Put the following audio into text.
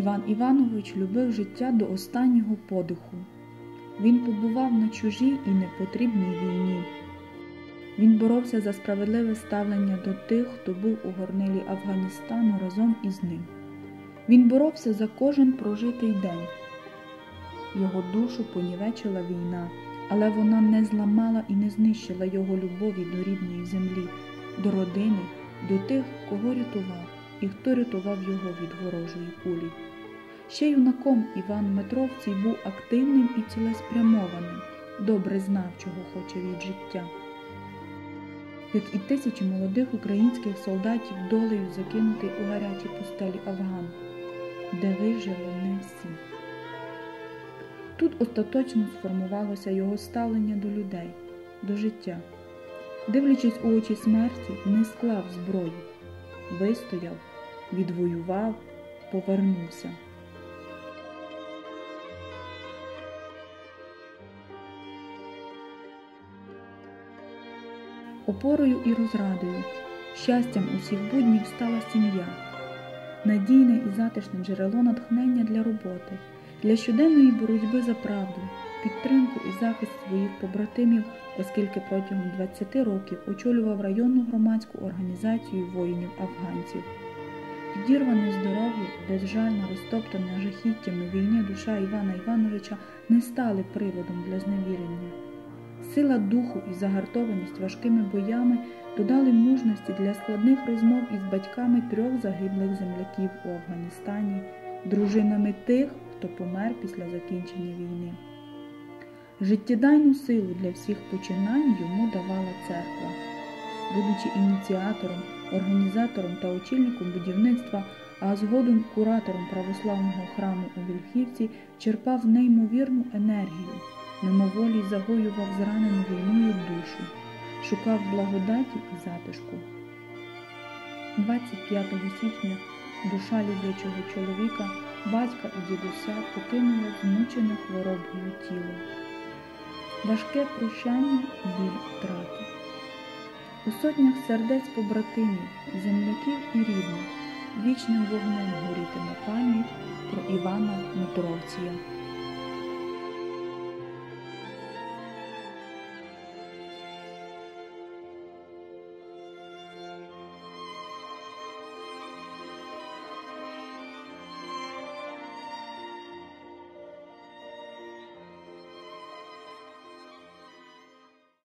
Іван Іванович любив життя до останнього подиху. Він побував на чужій і непотрібній війні. Він боровся за справедливе ставлення до тих, хто був у горнилі Афганістану разом із ним. Він боровся за кожен прожитий день. Його душу понівечила війна, але вона не зламала і не знищила його любові до рідної землі, до родини, до тих, кого рятував і хто рятував його від ворожої кулі. Ще юнаком Іван Метровцій був активним і цілеспрямованим, добре знав, чого хоче від життя. Як і тисячі молодих українських солдатів долею закинутий у гарячі пустелі Афган, де вижили не всі. Тут остаточно сформувалося його ставлення до людей, до життя. Дивлячись у очі смерті, не склав зброю, вистояв, відвоював, повернувся. Опорою і розрадою, щастям усіх буднів стала сім'я, надійне і затишне джерело натхнення для роботи, для щоденної боротьби за правду, підтримку і захист своїх побратимів, оскільки протягом 20 років очолював районну громадську організацію воїнів-афганців. Підірване здоров'я, безжально розтоптане жахіттями війни душа Івана Івановича не стали приводом для зневірення. Сила духу і загартованість важкими боями додали мужності для складних розмов із батьками трьох загиблих земляків у Афганістані, дружинами тих, хто помер після закінчення війни. Життєдайну силу для всіх починань йому давала церква. Будучи ініціатором, організатором та очільником будівництва, а згодом куратором православного храму у Вільхівці, черпав неймовірну енергію мимоволі загоював зранену війною душу, шукав благодаті і затишку. 25 січня душа люблячого чоловіка, батька і дідуся покинула змучене хворобою тіло. Важке прощання біль втрати. У сотнях сердець побратимів, земляків і рідних вічним вогнем горітиме пам'ять про Івана Митровція.